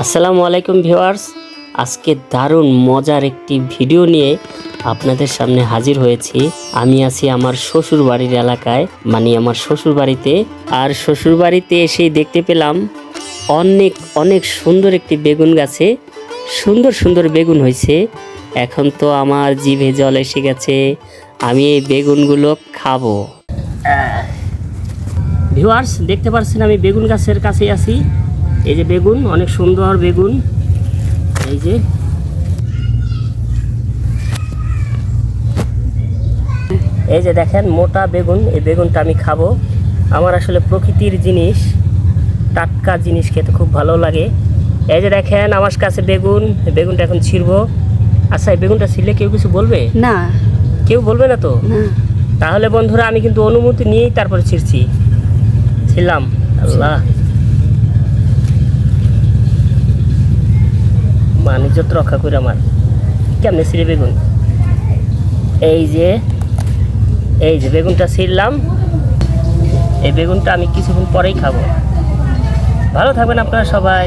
আসসালামু আলাইকুম ভিউয়ার্স। আজকে দারুণ মজার একটি ভিডিও নিয়ে আপনাদের সামনে হাজির হয়েছি। আমি আছি আমার শ্বশুর বাড়ির এলাকায় মানে আমার শ্বশুর বাড়িতে আর শ্বশুর বাড়িতে এসেই দেখতে পেলাম অনেক অনেক সুন্দর একটি বেগুন গাছে। সুন্দর সুন্দর বেগুন হয়েছে। এখন তো আমার জিভে জল এসে গেছে। আমি এই বেগুনগুলো খাব। ভিউয়ার্স, দেখতে পাচ্ছেন আমি বেগুন গাছের কাছে আছি। এই যে বেগুন অনেক সুন্দর বেগুন। এই যে। এই যে দেখেন মোটা বেগুন এই বেগুনটা আমি খাব। আমার আসলে প্রকৃতির জিনিস টাটকা জিনিস খেতে খুব ভালো লাগে। এই যে দেখেন আমার কাছে বেগুন বেগুনটা এখন ছিড়বো। আচ্ছা এই বেগুনটা ছিঁড়লে কেউ কিছু বলবে? না। কেউ বলবে না তো? তাহলে বন্ধুরা আমি কিন্তু অনুমতি নিয়েই তারপরে ছিঁড়ছি। ছিলাম আল্লাহ। বাণিজ্য তো রক্ষা করে আমার, কেমনে ছিঁড়ে বেগুন? এই যে এই যে বেগুনটা ছিঁড়লাম, এই বেগুনটা আমি কিছুক্ষণ পরেই খাব। ভালো থাকবেন আপনারা সবাই।